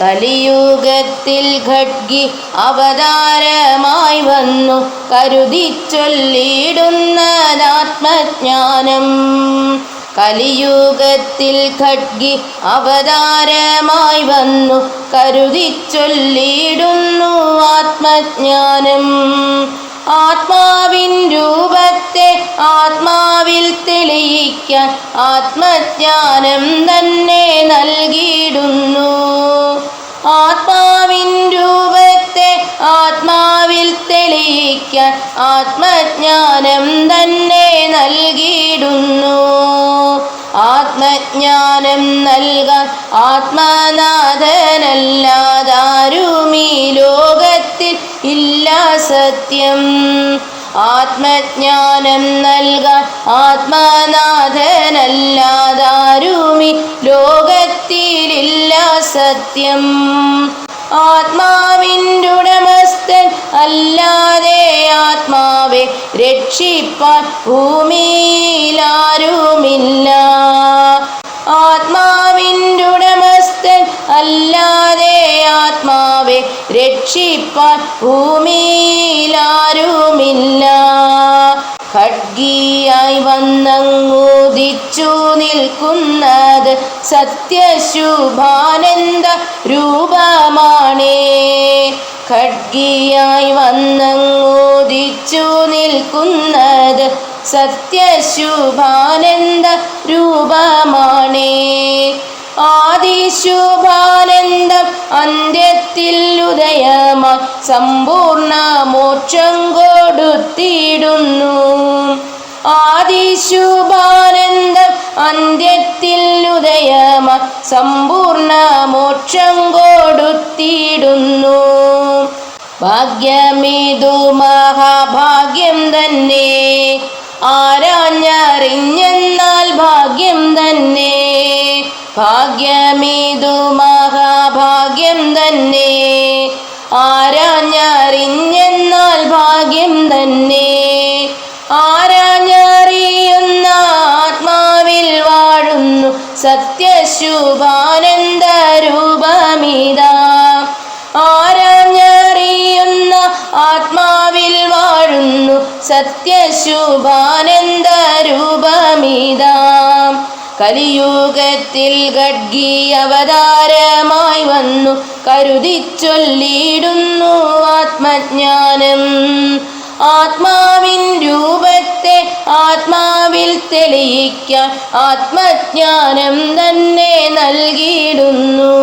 കലിയുഗത്തിൽ ഖഡ്ഗി അവതാരമായി വന്നു. കരുതി ചൊല്ലിയിടുന്നതാത്മജ്ഞാനം. കലിയുഗത്തിൽ ഖഡ്ഗി അവതാരമായി വന്നു. കരുതി ചൊല്ലിയിടുന്നു ആത്മജ്ഞാനം. ആത്മാവിൻ രൂപത്തെ ആത്മാവിൽ തെളിയിക്കാൻ ആത്മജ്ഞാനം തന്നെ നൽകിയിടുന്നു. തെളിയിക്കാൻ ആത്മജ്ഞാനം തന്നെ നൽകിയിടുന്നു. ആത്മജ്ഞാനം നൽകാൻ ആത്മനാഥനല്ലാതാരുമീ ലോകത്തിൽ ഇല്ല സത്യം. ആത്മജ്ഞാനം നൽകാൻ ആത്മനാഥനല്ലാതാരുമി ലോകത്തിലില്ല സത്യം. ആത്മാവിന്റെ ഉടമസ്ഥൻ രക്ഷിപ്പാൻ ഭൂമിയിലാരുമില്ല. ആത്മാവിന്റെ ഉടമസ്ഥൻ അല്ലാതെ ആത്മാവെ രക്ഷിപ്പാൻ ഭൂമിയിലാരുമില്ല. ഖഡ്ഗിയായി വന്നങ്ങോദിച്ചു നിൽക്കുന്നത് സത്യശുഭാനന്ദ രൂപമാണേ. ഖഡ്ഗിയായി വന്നങ്ങോദിച്ചു നിൽക്കുന്നത് സത്യശുഭാനന്ദ രൂപമാണേ. ആദിശുഭാനന്ദം അന്ത്യത്തിൽ ഉദയമായി സമ്പൂർണ മോക്ഷം കൊടുത്തിടുന്നു. ആദിശുഭാനന്ദം അന്ത്യത്തിൽ ഉദയമ സമ്പൂർണ മോക്ഷം കൊടുത്തിടുന്നു. ഭാഗ്യമേതു മഹാഭാഗ്യം തന്നെ. ആരാഞ്ഞറിഞ്ഞെന്നാൽ ഭാഗ്യം തന്നെ. ഭാഗ്യമേതു മഹാഭാഗ്യം തന്നെ. ആരാഞ്ഞറിഞ്ഞെന്നാൽ ഭാഗ്യം തന്നെ. സത്യശുഭാനന്ദ രൂപമിതാ ആരാഞ്ഞറിയുന്ന ആത്മാവിൽ വാഴുന്നു സത്യശുഭാനന്ദ രൂപമിതാ കലിയുഗത്തിൽ ഗഡ്ഗി അവതാരമായി വന്നു കരുതി ചൊല്ലിയിടുന്നു ആത്മജ്ഞാനം. ആത്മാവിൻ രൂപത്തെ ആത്മാവിൽ തെളിയിക്കാൻ ആത്മജ്ഞാനം തന്നെ നൽകിയിടുന്നു.